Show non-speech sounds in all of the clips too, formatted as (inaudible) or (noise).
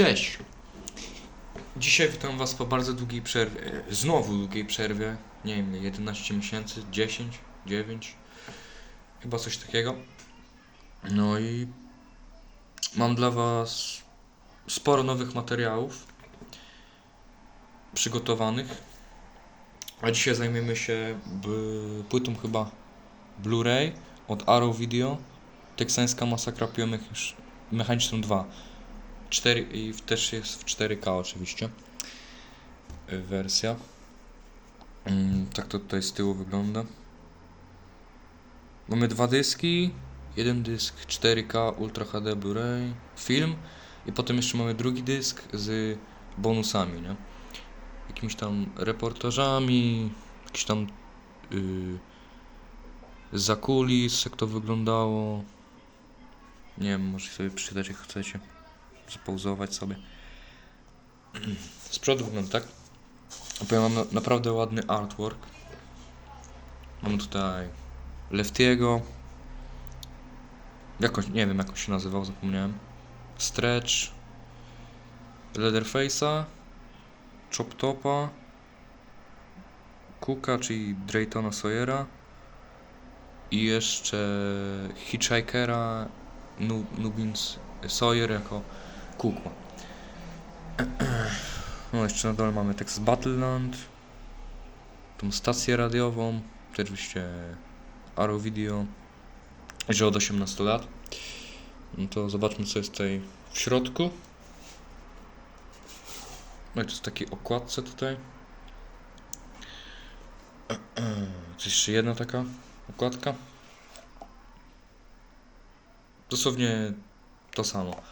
Cześć! Dzisiaj witam Was po bardzo długiej przerwie. e, Znowu długiej przerwie. Nie wiem, 11 miesięcy, 10, 9. Chyba coś takiego. No i mam dla Was sporo nowych materiałów przygotowanych. A dzisiaj zajmiemy się płytą chyba Blu-ray od Arrow Video. Teksańska masakra piłomechaniczna mechaniczną 2. 4 i też jest w 4K oczywiście wersja. Mm, tak to tutaj z tyłu wygląda. Mamy dwa dyski, jeden dysk 4K Ultra HD Blu-ray, film i potem jeszcze mamy drugi dysk z bonusami, nie? Jakimiś tam reportażami, jakiś tam yy, za kulis, jak to wyglądało. Nie wiem, może sobie przeczytać jak chcecie zapauzować sobie. Z przodu wygląda tak. Wam, na, naprawdę ładny artwork. Mamy tutaj Leftiego. Jakoś, nie wiem jak on się nazywał, zapomniałem. Stretch. Leatherface'a. Chop Topa. Cooka, czyli Draytona Sawyera. I jeszcze Hitchhikera Nu- Nubins Sawyer jako kukła. No jeszcze na dole mamy tekst Battleland, tą stację radiową, oczywiście Arrow Video, że od 18 lat. No to zobaczmy co jest tutaj w środku. No i to jest taki okładce tutaj. Jest jeszcze jedna taka okładka. Dosłownie to samo.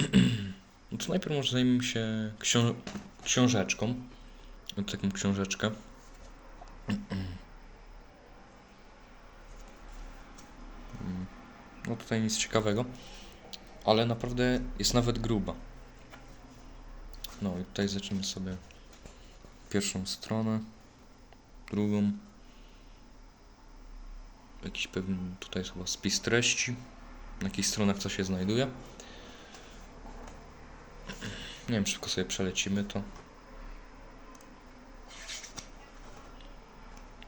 (clears throat) No to najpierw może zajmiemy się ksią książeczką. Mam taką książeczkę. (clears throat) No tutaj nic ciekawego. Ale naprawdę jest nawet gruba. No i tutaj zaczniemy sobie pierwszą stronę, drugą. Jakiś pewien tutaj chyba spis treści, na jakich stronach co się znajduje. Nie wiem, szybko sobie przelecimy to.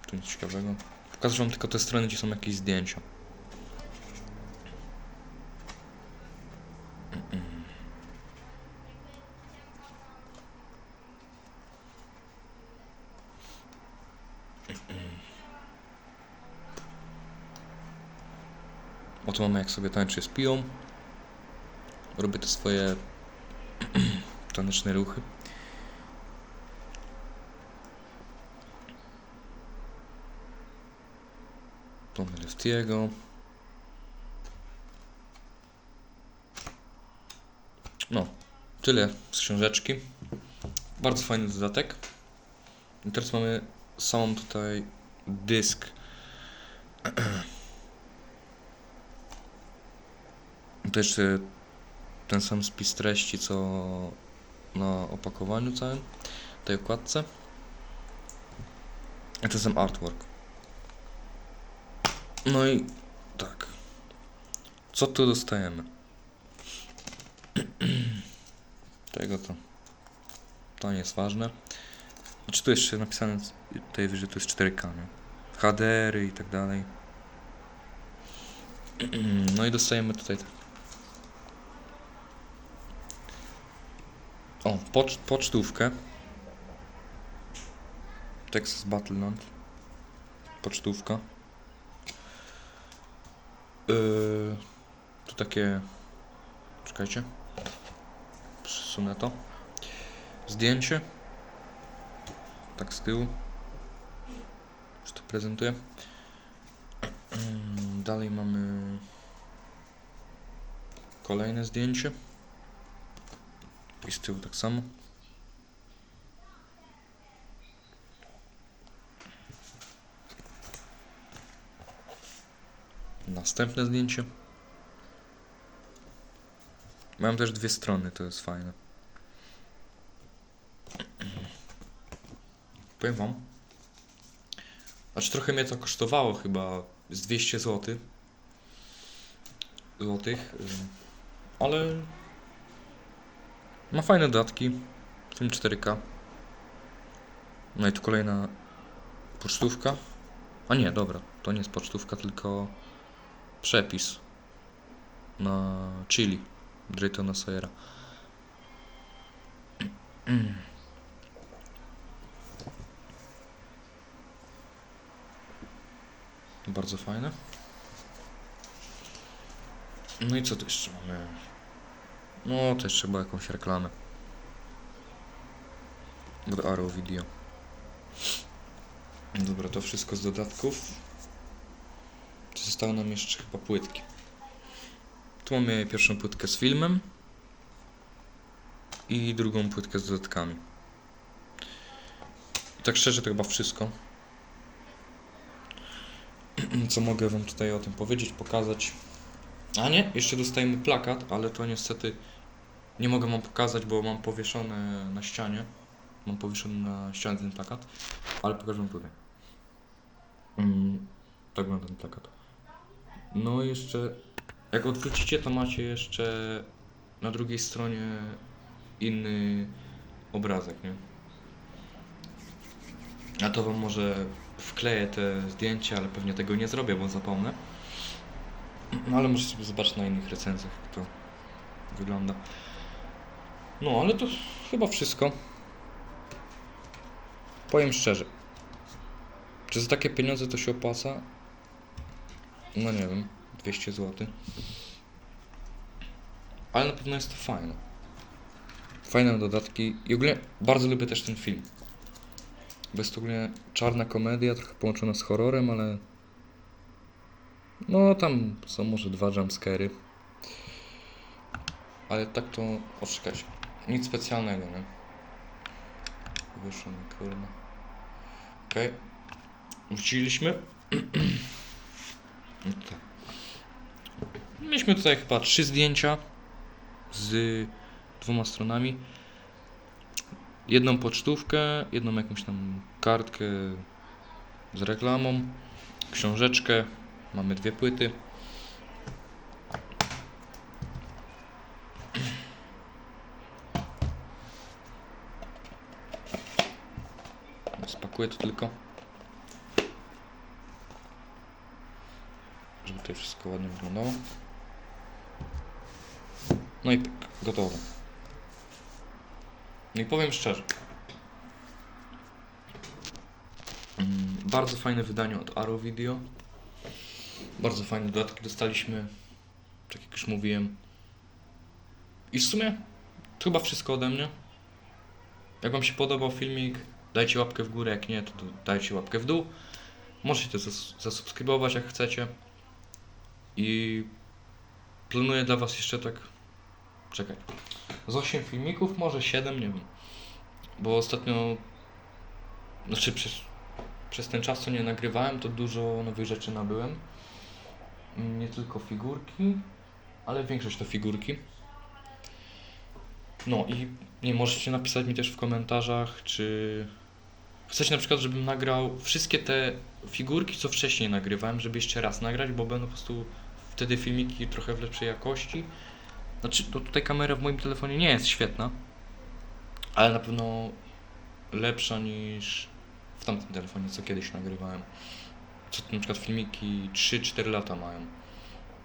Tu nic ciekawego. Pokażę wam tylko te strony, gdzie są jakieś zdjęcia. Oto mamy jak sobie tańczy z piją. Robię te swoje taneczne ruchy. Tony Leftiego. No, tyle z książeczki. Bardzo fajny dodatek. I teraz mamy samą tutaj dysk. (clears throat) To jeszcze ten sam spis treści, co na opakowaniu całym, tej okładce. A sam artwork. No i tak. Co tu dostajemy? (clears throat) Tego to. To nie jest ważne. Znaczy tu jeszcze napisane tutaj wyżej, to jest 4K, nie? HDR i tak dalej. (clears throat) No i dostajemy tutaj tak. O, pocz pocztówkę. Texas Battleland. Pocztówka. Yy, tu takie. Czekajcie. Przesunę to. Zdjęcie. Tak z tyłu. Już to prezentuję. Ym, Dalej mamy kolejne zdjęcie. I z tyłu tak samo. Następne zdjęcie. Mam też dwie strony, to jest fajne. Powiem wam. Znaczy trochę mnie to kosztowało chyba z 200 zł. Złotych. Ale Ma fajne dodatki, w tym 4K. No i tu kolejna pocztówka. A nie, dobra, to nie jest pocztówka, tylko przepis na chili Draytona Sayera. Bardzo fajne. No i co tu jeszcze mamy? No, też trzeba jakąś reklamę. Od Arrow Video. Dobra, to wszystko z dodatków. Zostały nam jeszcze chyba płytki. Tu mamy pierwszą płytkę z filmem i drugą płytkę z dodatkami. Tak szczerze to chyba wszystko. (clears throat) Co mogę wam tutaj o tym powiedzieć, pokazać. A nie, jeszcze dostajemy plakat, ale to niestety nie mogę wam pokazać, bo mam powieszone na ścianie. Mam powieszony na ścianie ten plakat, ale pokażę wam tutaj. Mm, tak wygląda ten plakat. No i jeszcze, jak odwrócicie, to macie jeszcze na drugiej stronie inny obrazek, nie? A to wam może wkleję te zdjęcia, ale pewnie tego nie zrobię, bo zapomnę. No ale możecie zobaczyć na innych recenzjach, jak to wygląda. No, ale to chyba wszystko. Powiem szczerze. Czy za takie pieniądze to się opłaca? No nie wiem, 200 zł. Ale na pewno jest to fajne. Fajne dodatki i ogólnie bardzo lubię też ten film. Bo jest to ogólnie czarna komedia, trochę połączona z horrorem, ale... No tam są może dwa jumpscary. Ale tak to... Oczekać. Nic specjalnego, nie? Wyszło mi kurwa. Okej. Wróciliśmy. (clears throat) No tak. Mieliśmy tutaj chyba trzy zdjęcia z dwoma stronami. Jedną pocztówkę, jedną jakąś tam kartkę z reklamą, książeczkę. Mamy dwie płyty. Spakuję to tylko. Żeby tutaj wszystko ładnie wyglądało. No i pyk, gotowe. No i powiem szczerze. Mm, Bardzo fajne wydanie od Arrow Video. Bardzo fajne dodatki dostaliśmy. Tak jak już mówiłem. I w sumie to chyba wszystko ode mnie. Jak Wam się podobał filmik, dajcie łapkę w górę, jak nie, to dajcie łapkę w dół. Możecie zas- zasubskrybować jak chcecie. I planuję dla Was jeszcze tak. Czekaj. Z 8 filmików, może 7, nie wiem. Bo ostatnio. Znaczy przez, przez ten czas co nie nagrywałem, to dużo nowych rzeczy nabyłem. Nie tylko figurki, ale większość to figurki. No i nie możecie napisać mi też w komentarzach, czy chcecie na przykład, żebym nagrał wszystkie te figurki, co wcześniej nagrywałem, żeby jeszcze raz nagrać, bo będą po prostu wtedy filmiki trochę w lepszej jakości. Znaczy, no tutaj kamera w moim telefonie nie jest świetna, ale na pewno lepsza niż w tamtym telefonie, co kiedyś nagrywałem. Co na przykład filmiki 3-4 lata mają.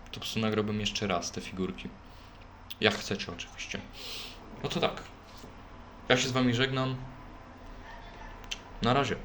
To po prostu nagrałbym jeszcze raz te figurki. Jak chcecie oczywiście. No to tak. Ja się z wami żegnam. Na razie.